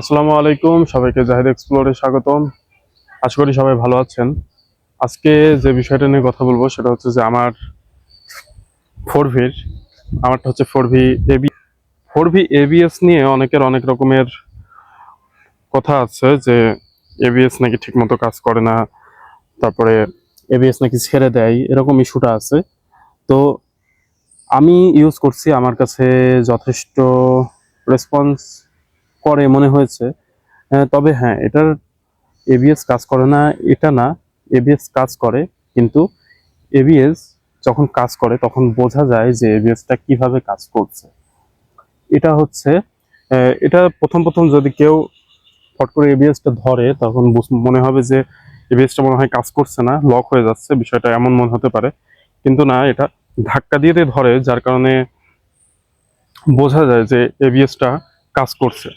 আসসালামু আলাইকুম, সবাইকে জাহিদ এক্সপ্লোরে স্বাগতম। আশা করি সবাই ভালো আছেন। আজকে যে বিষয়টা নিয়ে কথা বলব সেটা হচ্ছে যে আমার ফোর ভির আমারটা হচ্ছে four V AB four V ABS নিয়ে অনেকের অনেক রকমের কথা আছে যে এবিএস নাকি ঠিকমতো কাজ করে না, তারপরে এবিএস নাকি ছেড়ে দেয়, এরকম ইস্যুটা আছে। তো আমি ইউজ করছি, আমার কাছে যথেষ্ট রেসপন্স করে মনে হয়েছে তবে হ্যাঁ এটার এবিএস কাজ করে না, এটা না এবিএস কাজ করে, কিন্তু এবিএস যখন কাজ করে, তখন বোঝা যায় যে এবিএসটা কীভাবে কাজ করছে। এটা হচ্ছে এটা প্রথম প্রথম যদি কেউ ফট করে এবিএসটা ধরে, তখন মনে হবে যে এবিএসটা মনে হয় কাজ করছে না, লক হয়ে যাচ্ছে, বিষয়টা এমন মনে হতে পারে। কিন্তু না, এটা ধাক্কা দিয়ে ধরে, যার কারণে বোঝা যায় যে এবিএসটা কাজ করছে।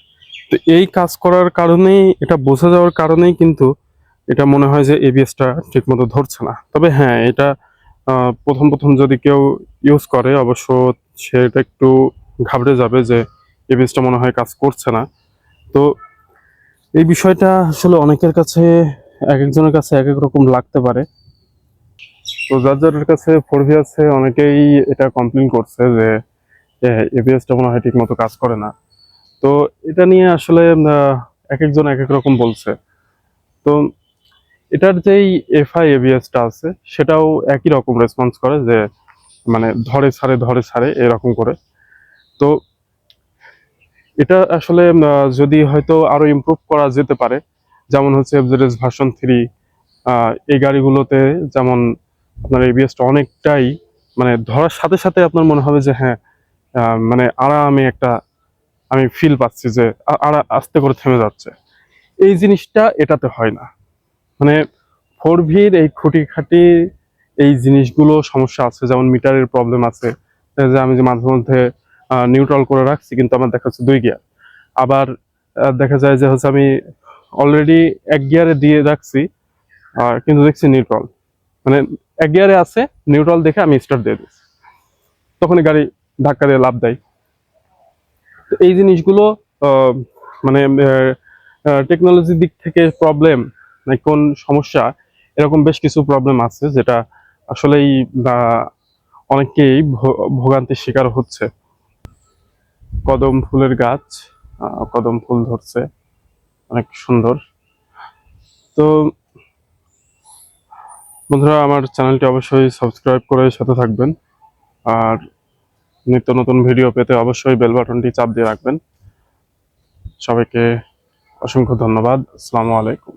তো এই কাজ করার কারণেই, এটা বোঝা যাওয়ার কারণেই কিন্তু এটা মনে হয় যে এবিএসটা ঠিকমতো ধরছে না। তবে হ্যাঁ এটা প্রথম প্রথম যদি কেউ ইউজ করে, অবশ্য সেটা একটু ঘাবড়ে যাবে যে এবিএসটা মনে হয় কাজ করছে না। তো এই বিষয়টা আসলে অনেকের কাছে এক একজনের কাছে এক এক রকম লাগতে পারে। তো যার যার কাছে ফোর ভি আছে, অনেকেই এটা কমপ্লেন করছে যে এবিএসটা মনে হয় ঠিকমতো কাজ করে না। তো এটা নিয়ে আসলে এক একজন এক এক রকম বলছে। তো এটার যেই এফআই এবিএসটা আছে, সেটাও একই রকম রেসপন্স করে যে মানে ধরে ছাড়ে ধরে ছাড়ে, এরকম করে। তো এটা আসলে যদি হয়তো আরও ইমপ্রুভ করা যেতে পারে, যেমন হচ্ছে এফজেডএস ভার্সন থ্রি এই গাড়িগুলোতে যেমন আপনার এবিএসটা অনেকটাই মানে ধরার সাথে সাথে আপনার মনে হবে যে হ্যাঁ মানে আরামে একটা আমি ফিল পাচ্ছি যে আরা আস্তে করে থেমে যাচ্ছে। এই জিনিসটা এটাতে হয় না। মানে ফোর ভির এই খুঁটিখাটি, এই জিনিসগুলো সমস্যা আছে, যেমন মিটারের প্রবলেম আছে যে আমি যে মাঝে মধ্যে নিউট্রাল করে রাখছি, কিন্তু আমার দেখা যাচ্ছে দুই গিয়ার আবার দেখা যায় যে হচ্ছে আমি অলরেডি এক গিয়ারে দিয়ে রাখছি কিন্তু দেখছি নিউট্রাল মানে এক গিয়ারে আছে নিউট্রাল দেখে আমি স্টার্ট দিয়ে দিচ্ছি। তখনই গাড়ি ধাক্কা দিয়ে লাভ দেয়। তো এই জিনিসগুলো মানে টেকনোলজির দিক থেকে প্রবলেম মানে কোন সমস্যা, এরকম বেশ কিছু প্রবলেম আছে যেটা আসলেই অনেকেই ভোগান্তির শিকার হচ্ছে। কদম ফুলের গাছ কদম ফুল ধরছে, অনেক সুন্দর। তো বন্ধুরা, আমার চ্যানেলটি অবশ্যই সাবস্ক্রাইব করে সাথে থাকবেন। আর নিত্য নতুন ভিডিও পেতে অবশ্যই বেল বাটনটি চাপ দিয়ে রাখবেন। সবাইকে অসংখ্য ধন্যবাদ। আসসালামু আলাইকুম।